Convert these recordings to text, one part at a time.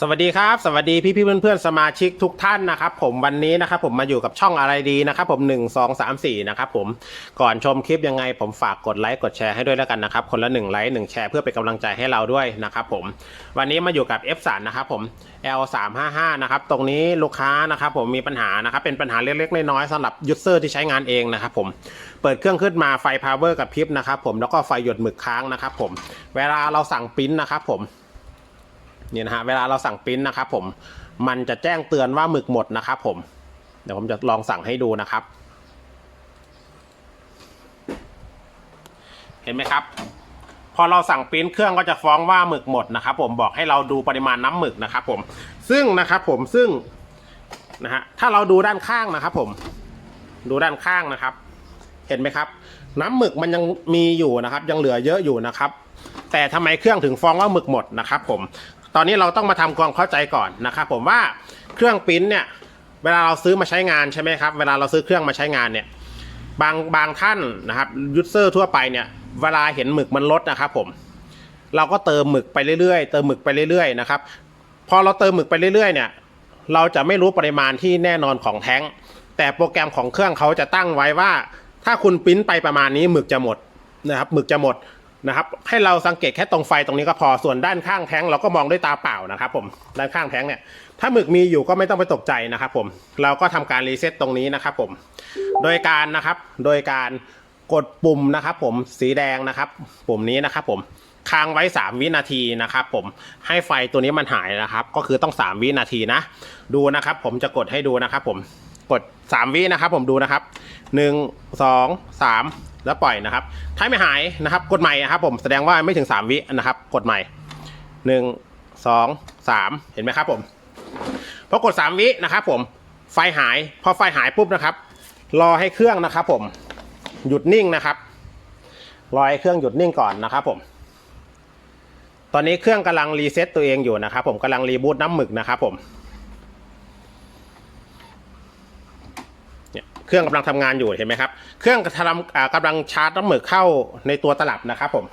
สวัสดีครับ สวัสดีพี่พี่เพื่อนเพื่อนสมาชิกทุกท่านนะครับผมวันนี้นะครับผมมาอยู่กับช่องอะไรดีนะครับผม1 2 3 4นะครับผมก่อนชมคลิปยังไง ผมฝากกดไลค์กดแชร์ให้ด้วยแล้วกันนะครับคนละ1ไลค์1แชร์เพื่อเป็นกำลังใจให้เราด้วยนะครับผมวันนี้มาอยู่กับ F 3 นะครับผม L 3 5 5 นะครับตรงนี้ลูกค้านะครับผมมีปัญหานะครับเป็นปัญหาเล็กๆน้อยๆสำหรับยูเซอร์ที่ใช้งานเองนะครับผมเปิดเครื่องขึ้นมาไฟพาวเวอร์กับพริบนะครับผมแล้วก็ไฟหยดหมึกค้างนะครับผมเวลาเราสั่งปริ้นนะครับผม นี่นะฮะเวลาเราสั่งปริ้นนะครับผมมันจะแจ้งเตือนว่าหมึกหมดนะครับผมเดี๋ยวผมจะลองสั่งให้ดูนะครับ เห็นไหมครับ พอเราสั่งปริ้นเครื่องก็จะฟ้องว่าหมึกหมดนะครับ ผมบอกให้เราดูปริมาณน้ำหมึกนะครับ ผมซึ่งนะครับผมซึ่งนะฮะถ้าเราดูด้านข้างนะครับ ผมดูด้านข้างนะครับ เห็นไหมครับ น้ำหมึกมันยังมีอยู่นะครับ ยังเหลือเยอะอยู่นะครับ แต่ทำไมเครื่องถึงฟ้องว่าหมึกหมดนะครับ ผม ตอนนี้เราต้องมาทำความเข้าใจก่อนนะครับผมว่าเครื่องปริ้นเนี่ยเวลาเราซื้อมาใช้งานใช่ไหมครับเวลาเราซื้อเครื่องมาใช้งานเนี่ยบางบางท่านนะครับยูเซอร์ทั่วไปเนี่ยเวลาเห็นหมึกมันลดนะครับผมเราก็เติมหมึกไปเรื่อยๆ เติมหมึกไปเรื่อยๆนะครับพอเราเติมหมึกไปเรื่อยๆเนี่ยเราจะไม่รู้ปริมาณที่แน่นอนของแท้ง แต่โปรแกรมของเครื่องเขาจะตั้งไว้ว่า ถ้าคุณปิ้นไปประมาณนี้หมึกจะหมดนะครับหมึกจะหมด นะครับให้เราสังเกตแค่ตรงไฟตรงนี้ก็พอส่วนด้านข้างแท้งเราก็มองด้วยตาเปล่านะครับผมด้านข้างแท้งเนี่ยถ้าหมึกมีอยู่ก็ไม่ต้องไปตกใจนะครับผมเราก็ทำการรีเซ็ตตรงนี้นะครับผมโดยการนะครับโดยการกดปุ่มนะครับผมสีแดงนะครับ ปุ่มนี้นะครับผมค้างไว้ 3 วินาทีนะครับผมให้ไฟตัวนี้มันหายนะครับ ก็คือต้อง 3 วินาทีนะ ดูนะครับ ผมจะกดให้ดูนะครับผม กด 3 วินะครับ ผมดูนะครับ 1 2 3 แล้วปล่อยนะครับ ถ้าไม่หายนะครับ กดใหม่นะครับ ผมแสดงว่าไม่ถึง 3 วินะครับ กดใหม่ 1 2 3 เห็นไหมครับผมพอกด 3 วินะครับ ผมไฟหาย พอไฟหายปุ๊บนะครับ รอให้เครื่องนะครับ ผมหยุดนิ่งนะครับรอให้เครื่องหยุดนิ่งก่อนนะครับ ผม ตอนนี้เครื่องกำลังรีเซ็ตตัวเองอยู่นะครับ ผมกำลังรีบูตน้ำหมึกนะครับ ผม เครื่องกำลังทำงานอยู่เห็นไหมครับ เครื่องกำลังกำลังชาร์จน้ำหมึกเข้าในตัวตลับนะครับผม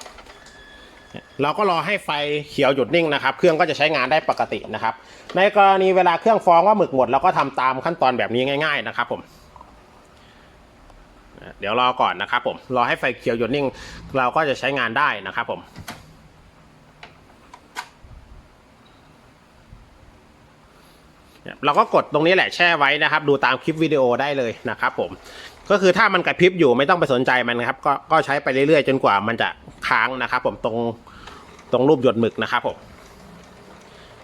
เราก็รอให้ไฟเขียวหยุดนิ่งนะครับ เครื่องก็จะใช้งานได้ปกตินะครับ ในกรณีเวลาเครื่องฟ้องว่าหมึกหมดเราก็ทำตามขั้นตอนแบบนี้ง่าย ๆ นะครับผมเดี๋ยวรอก่อนนะครับผม รอให้ไฟเขียวหยุดนิ่ง เราก็จะใช้งานได้นะครับผม เราก็กดตรงนี้แหละแช่ไว้นะครับ ดูตามคลิปวิดีโอได้เลยนะครับผมก็คือถ้ามันกระพริบอยู่ไม่ต้องไปสนใจมันครับ ก็ก็ใช้ไปเรื่อยๆ จนกว่ามันจะค้างนะครับ ผมตรงตรงรูปหยดหมึกนะครับผม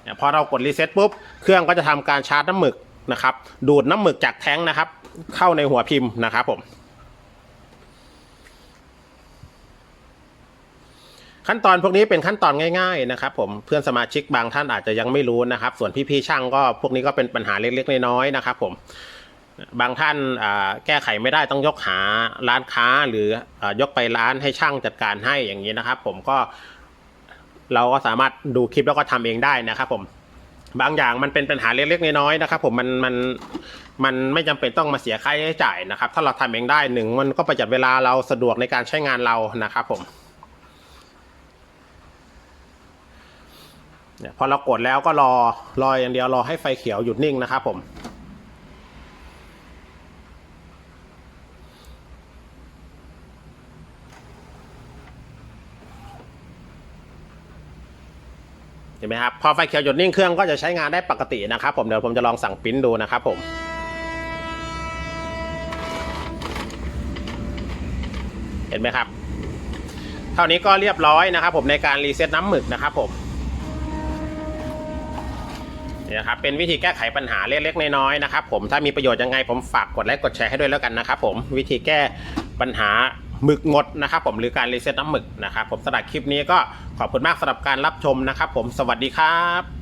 เนี่ยพอเรากดรีเซ็ตปุ๊บเครื่องก็จะทำการชาร์จน้ำหมึกนะครับ ดูดน้ำหมึกจากแท้งนะครับ เข้าในหัวพิมพ์นะครับผม ขั้นตอนพวกนี้เป็นขั้นตอนง่ายๆนะครับผมเพื่อนสมาชิกบางท่านอาจจะยังไม่รู้นะครับ ส่วนพี่ๆช่างก็พวกนี้ก็เป็นปัญหาเล็กๆน้อยๆนะครับผมบางท่านแก้ไขไม่ได้ต้องยกหาร้านค้าหรืออยกไปร้านให้ช่างจัดการให้อย่างนี้นะครับ ผมก็เราก็สามารถดูคลิปแล้วก็ทำเองได้นะครับ ผมบางอย่างมันเป็นปัญหาเล็กๆน้อยๆนะครับ ผมมันมันมันไม่จำเป็นต้องมาเสียค่าใช้จ่ายนะครับ ถ้าเราทำเองได้หนึ่งมันก็ประหยัดเวลาเราสะดวกในการใช้งานเรานะครับ ผม เนี่ยพอเรากดแล้วก็รอรออย่างเดียวรอให้ไฟเขียวหยุดนิ่งนะครับผม เห็นไหมครับ พอไฟเขียวหยุดนิ่งเครื่องก็จะใช้งานได้ปกตินะครับผมเดี๋ยวผมจะลองสั่งปิ้นดูนะครับผมเห็นไหมครับ เท่านี้ก็เรียบร้อยนะครับผมในการรีเซ็ตน้ำหมึกนะครับผม นี่ครับเป็นวิธีแก้ไขปัญหาเล็กๆน้อยๆนะครับผมถ้ามีประโยชน์ยังไงผมฝากกดไลค์กดแชร์ให้ด้วยแล้วกันนะครับผมวิธีแก้ปัญหาหมึกหมดนะครับผมหรือการรีเซ็ตน้ำหมึกนะครับผมสำหรับคลิปนี้ก็ขอบคุณมากสำหรับการรับชมนะครับผมสวัสดีครับ